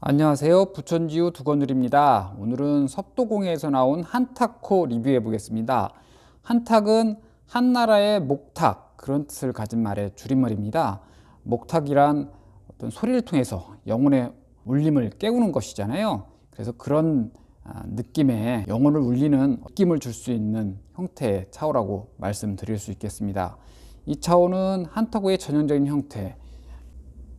안녕하세요. 부천지우 두건들입니다. 오늘은 섭도공예에서 나온 한탁코 리뷰해 보겠습니다. 한탁은 한나라의 목탁 그런 뜻을 가진 말의 줄임말입니다. 목탁이란 어떤 소리를 통해서 영혼의 울림을 깨우는 것이잖아요. 그래서 그런 아, 느낌의 영혼을 울리는 느낌을 줄 수 있는 형태의 차오라고 말씀드릴 수 있겠습니다. 이 차오는 한타고의 전형적인 형태,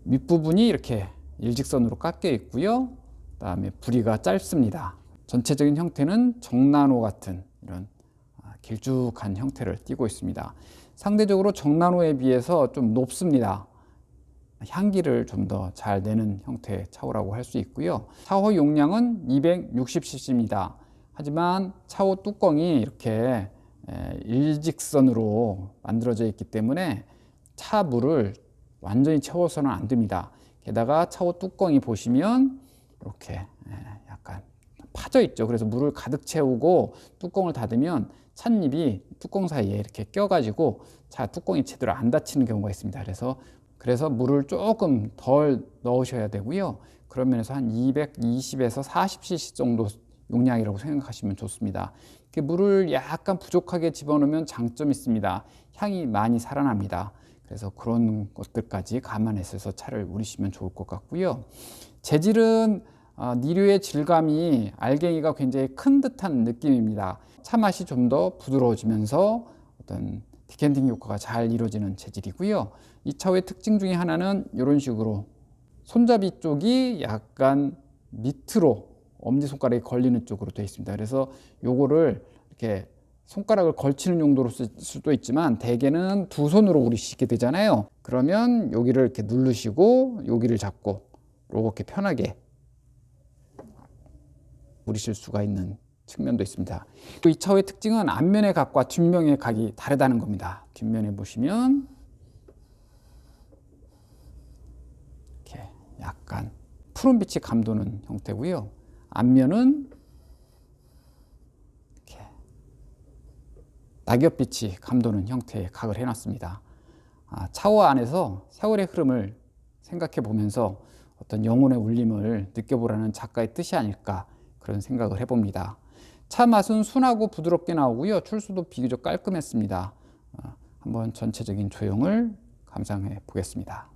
밑부분이 이렇게 일직선으로 깎여 있고요. 그 다음에 부리가 짧습니다. 전체적인 형태는 정나노 같은 이런 아, 길쭉한 형태를 띠고 있습니다. 상대적으로 정나노에 비해서 좀 높습니다. 향기를 좀 더 잘 내는 형태의 차오라고 할 수 있고요. 차오 용량은 260cc입니다. 하지만 차오 뚜껑이 이렇게 일직선으로 만들어져 있기 때문에 차 물을 완전히 채워서는 안 됩니다. 게다가 차오 뚜껑이 보시면 이렇게 약간 파져 있죠. 그래서 물을 가득 채우고 뚜껑을 닫으면 찻잎이 뚜껑 사이에 이렇게 껴가지고 차 뚜껑이 제대로 안 닫히는 경우가 있습니다. 그래서 그래서 물을 조금 덜 넣으셔야 되고요. 그런 면에서 한 220에서 40cc 정도 용량이라고 생각하시면 좋습니다. 물을 약간 부족하게 집어넣으면 장점이 있습니다. 향이 많이 살아납니다. 그래서 그런 것들까지 감안해서 차를 우리시면 좋을 것 같고요. 재질은 어, 니류의 질감이 알갱이가 굉장히 큰 듯한 느낌입니다. 차 맛이 좀 더 부드러워지면서 어떤 디캔딩 효과가 잘 이루어지는 재질이고요. 이 차의 특징 중에 하나는 이런 식으로 손잡이 쪽이 약간 밑으로 엄지손가락이 걸리는 쪽으로 되어 있습니다. 그래서 요거를 이렇게 손가락을 걸치는 용도로 쓸 수도 있지만 대개는 두 손으로 우리시게 되잖아요. 그러면 여기를 이렇게 누르시고 여기를 잡고 이렇게 편하게 우리실 수가 있는 측면도 있습니다. 이 차의 특징은 앞면의 각과 뒷면의 각이 다르다는 겁니다. 뒷면에 보시면 이렇게 약간 푸른빛이 감도는 형태고요. 앞면은 이렇게 낙엽빛이 감도는 형태의 각을 해놨습니다. 아, 차오 안에서 세월의 흐름을 생각해 보면서 어떤 영혼의 울림을 느껴보라는 작가의 뜻이 아닐까 그런 생각을 해봅니다. 차 맛은 순하고 부드럽게 나오고요. 출수도 비교적 깔끔했습니다. 어, 한번 전체적인 조형을 감상해 보겠습니다.